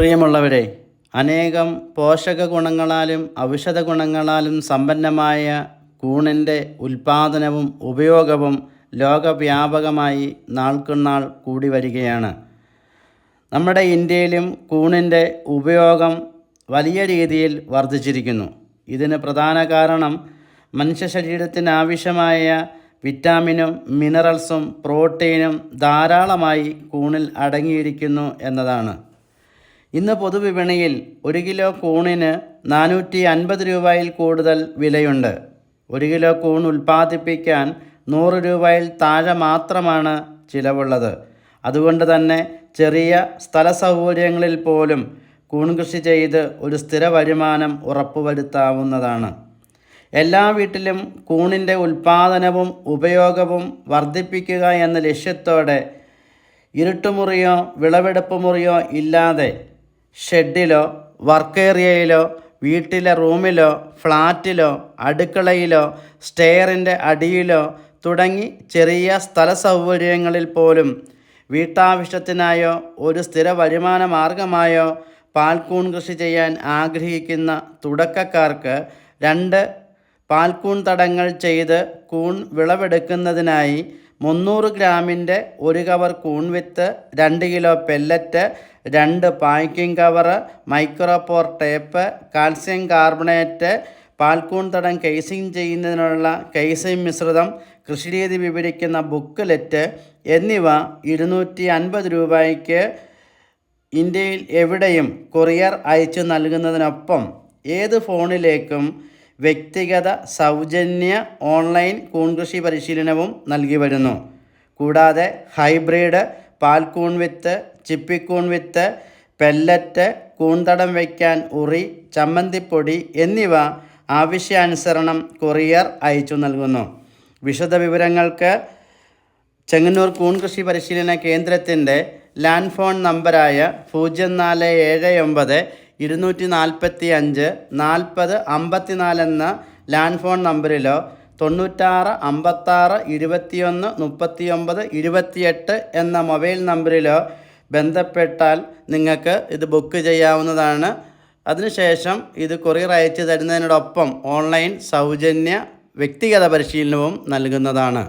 പ്രിയമുള്ളവരെ അനേകം പോഷക ഗുണങ്ങളാലും ഔഷധ ഗുണങ്ങളാലും സമ്പന്നമായ കൂണിന്റെ ഉൽപാദനവും ഉപയോഗവും ലോകവ്യാപകമായി നാൾക്കുനാൾ കൂടി വരികയാണ്. നമ്മുടെ ഇന്ത്യയിലും കൂണിന്റെ ഉപയോഗം വലിയ രീതിയിൽ വർദ്ധിച്ചിരിക്കുന്നു. ഇതിന് പ്രധാന കാരണം മനുഷ്യ ശരീരത്തിന് ആവശ്യമായ വിറ്റാമിനും മിനറൽസും പ്രോട്ടീനും ധാരാളമായി കൂണിൽ അടങ്ങിയിരിക്കുന്നു എന്നതാണ്. ഇന്ന് പൊതുവിപണിയിൽ ഒരു കിലോ കൂണിന് നാനൂറ്റി അൻപത് രൂപയിൽ കൂടുതൽ വിലയുണ്ട്. ഒരു കിലോ കൂൺ ഉൽപ്പാദിപ്പിക്കാൻ നൂറ് രൂപയിൽ താഴെ മാത്രമാണ് ചിലവുള്ളത്. അതുകൊണ്ട് തന്നെ ചെറിയ സ്ഥല സൗകര്യങ്ങളിൽ പോലും കൂൺ കൃഷി ചെയ്ത് ഒരു സ്ഥിര വരുമാനം ഉറപ്പുവരുത്താവുന്നതാണ്. എല്ലാ വീട്ടിലും കൂണിന്റെ ഉൽപ്പാദനവും ഉപയോഗവും വർദ്ധിപ്പിക്കുക എന്ന ലക്ഷ്യത്തോടെ ഇരുട്ടുമുറിയോ വിളവെടുപ്പ് മുറിയോ ഇല്ലാതെ ഷെഡിലോ വർക്ക് ഏരിയയിലോ വീട്ടിലെ റൂമിലോ ഫ്ലാറ്റിലോ അടുക്കളയിലോ സ്റ്റെയറിന്റെ അടിയിലോ തുടങ്ങി ചെറിയ സ്ഥല സൗകര്യങ്ങളിൽ പോലും വീട്ടാവശ്യത്തിനായോ ഒരു സ്ഥിര വരുമാന മാർഗമായോ പാൽക്കൂൺ കൃഷി ചെയ്യാൻ ആഗ്രഹിക്കുന്ന തുടക്കക്കാർക്ക് രണ്ട് പാൽക്കൂൺ തടങ്ങൾ ചെയ്ത് കൂൺ വിളവെടുക്കുന്നതിനായി മുന്നൂറ് ഗ്രാമിന്റെ ഒരു കവർ കൂൺ വിത്ത് രണ്ട് കിലോ പെല്ലറ്റ് രണ്ട് packing cover micropore tape calcium carbonate പാൽക്കൂൺ തടം കേസിംഗ് ചെയ്യുന്നതിനുള്ള കേസിംഗ് മിശ്രിതം കൃഷിരീതി വിവരിക്കുന്ന ബുക്ക്ലെറ്റ് എന്നിവ ഇരുന്നൂറ്റി അൻപത് രൂപയ്ക്ക് ഇന്ത്യയിൽ എവിടെയും കൊറിയർ അയച്ചു നൽകുന്നതിനൊപ്പം ഏത് ഫോണിലേക്കും വ്യക്തിഗത സൗജന്യ ഓൺലൈൻ കൂൺകൃഷി പരിശീലനവും നൽകി വരുന്നു. കൂടാതെ ഹൈബ്രിഡ് പാൽക്കൂൺ വിത്ത് ചിപ്പിക്കൂൺ വിത്ത് പെല്ലറ്റ് കൂൺതടം വയ്ക്കാൻ ഉറി ചമ്മന്തിപ്പൊടി എന്നിവ ആവശ്യാനുസരണം കൊറിയർ അയച്ചു നൽകുന്നു. വിശദ വിവരങ്ങൾക്ക് ചെങ്ങന്നൂർ കൂൺകൃഷി പരിശീലന കേന്ദ്രത്തിന്റെ ലാൻഡ് ഫോൺ നമ്പറായ പൂജ്യം നാല് ഏഴ് ഒമ്പത് ഇരുന്നൂറ്റി നാൽപ്പത്തി അഞ്ച് നാൽപ്പത് അമ്പത്തിനാല് എന്ന ലാൻഡ് ഫോൺ നമ്പറിലോ തൊണ്ണൂറ്റാറ് അമ്പത്താറ് ഇരുപത്തിയൊന്ന് മുപ്പത്തിയൊമ്പത് ഇരുപത്തിയെട്ട് എന്ന മൊബൈൽ നമ്പറിലോ ബന്ധപ്പെട്ടാൽ നിങ്ങൾക്ക് ഇത് ബുക്ക് ചെയ്യാവുന്നതാണ്. അതിനുശേഷം ഇത് കൊറിയർ അയച്ചു തരുന്നതിനോടൊപ്പം ഓൺലൈൻ സൗജന്യ വ്യക്തിഗത പരിശീലനവും നൽകുന്നതാണ്.